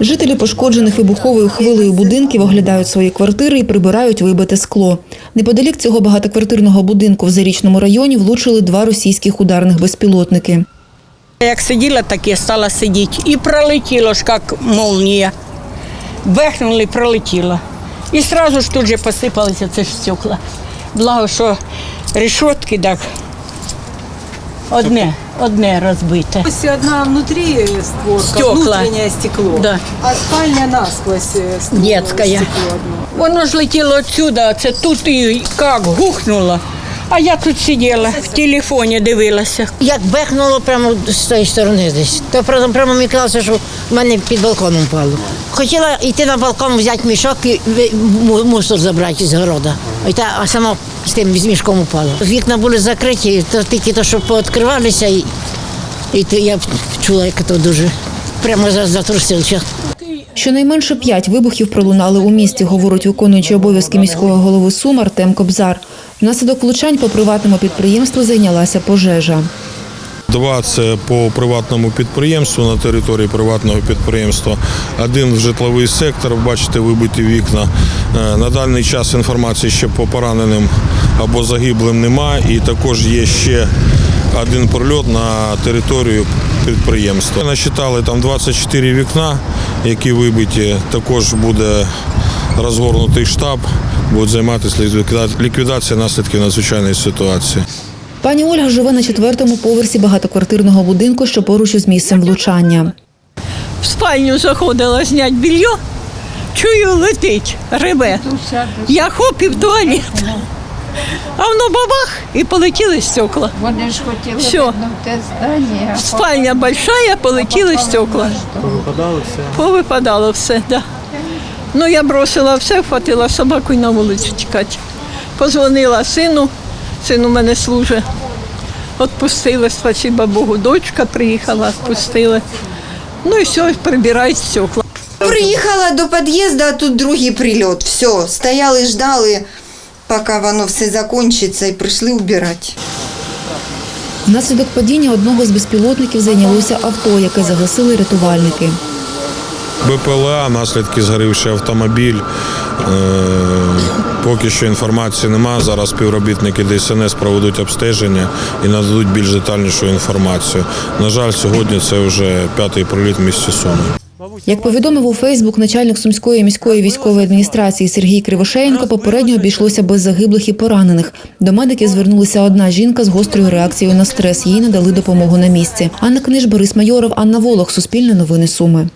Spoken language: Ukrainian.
Жителі пошкоджених вибуховою хвилею будинків оглядають свої квартири і прибирають вибите скло. Неподалік цього багатоквартирного будинку в Зарічному районі влучили два російських ударних безпілотники. Як сиділа, так і стала сидіти. І пролетіло ж, як молнія. Бехнули, пролетіло. І одразу ж тут же посипалися ці стекла. Благо, що решетки так. Одне, одне розбите. Ось одна внутрі створка, Стекла. внутреннее стекло, Да. а спальня насквозь э, створ- Детская. стекло одно. Воно ж летіло відсюди, а це тут і як гухнуло. А я тут сиділа, в телефоні дивилася. Як бехнуло прямо з тої сторони десь. То прямо, прямо мені що в мене під балконом впало. Хотіла йти на балкон, взяти мішок і мусор забрати з та, а сама з тим з мішком упала. Вікна були закриті, то тільки то, що пооткривалися, і, і то я чула, як то дуже прямо за- затрусився. Щонайменше п'ять вибухів пролунали у місті, говорить виконуючий обов'язки міського голови Сум Артем Кобзар. Внаслідок влучань по приватному підприємству зайнялася пожежа. Два це по приватному підприємству на території приватного підприємства. Один житловий сектор. Бачите, вибиті вікна. Е, На даний час інформації ще по пораненим або загиблим немає. І також є ще один прольот на територію підприємства. Насчитали там 24 вікна, які вибиті. Також буде розгорнутий штаб, будуть займатися ліквідацією наслідків надзвичайної ситуації. Пані Ольга живе на четвертому поверсі багатоквартирного будинку, що поруч із місцем влучання. в спальню заходила зняти білье, чую, летить, рибе. Я хоп і в туалет. А воно бабах і полетіли стекла. Вони ж хотіли Всьо. видно в те здання. Спальня большая, полетіли стекла. Повипадало все? Повипадало все, да. Ну, я бросила все, хватила собаку і на вулицю тікати. Позвонила сину, син у мене служить. Отпустили, спасіба Богу, дочка приїхала, відпустили. Ну і все, прибирають стекла. Приїхала до під'їзду, а тут другий прильот. Все, стояли, ждали, поки воно все закінчиться, і прийшли вбирати. Внаслідок падіння одного з безпілотників зайнялося авто, яке загасили рятувальники. БПЛА, наслідки згорівший автомобіль. Е, Поки що інформації немає. Зараз співробітники ДСНС проведуть обстеження і нададуть більш детальнішу інформацію. На жаль, сьогодні це вже п'ятий приліт в місті Суми. Як повідомив у Фейсбук начальник Сумської міської військової адміністрації Сергій Кривошеєнко, попередньо обійшлося без загиблих і поранених. До медиків звернулася одна жінка з гострою реакцією на стрес. Їй надали допомогу на місці. Анна Книж, Борис Майоров, Анна Волох, Суспільне новини Суми.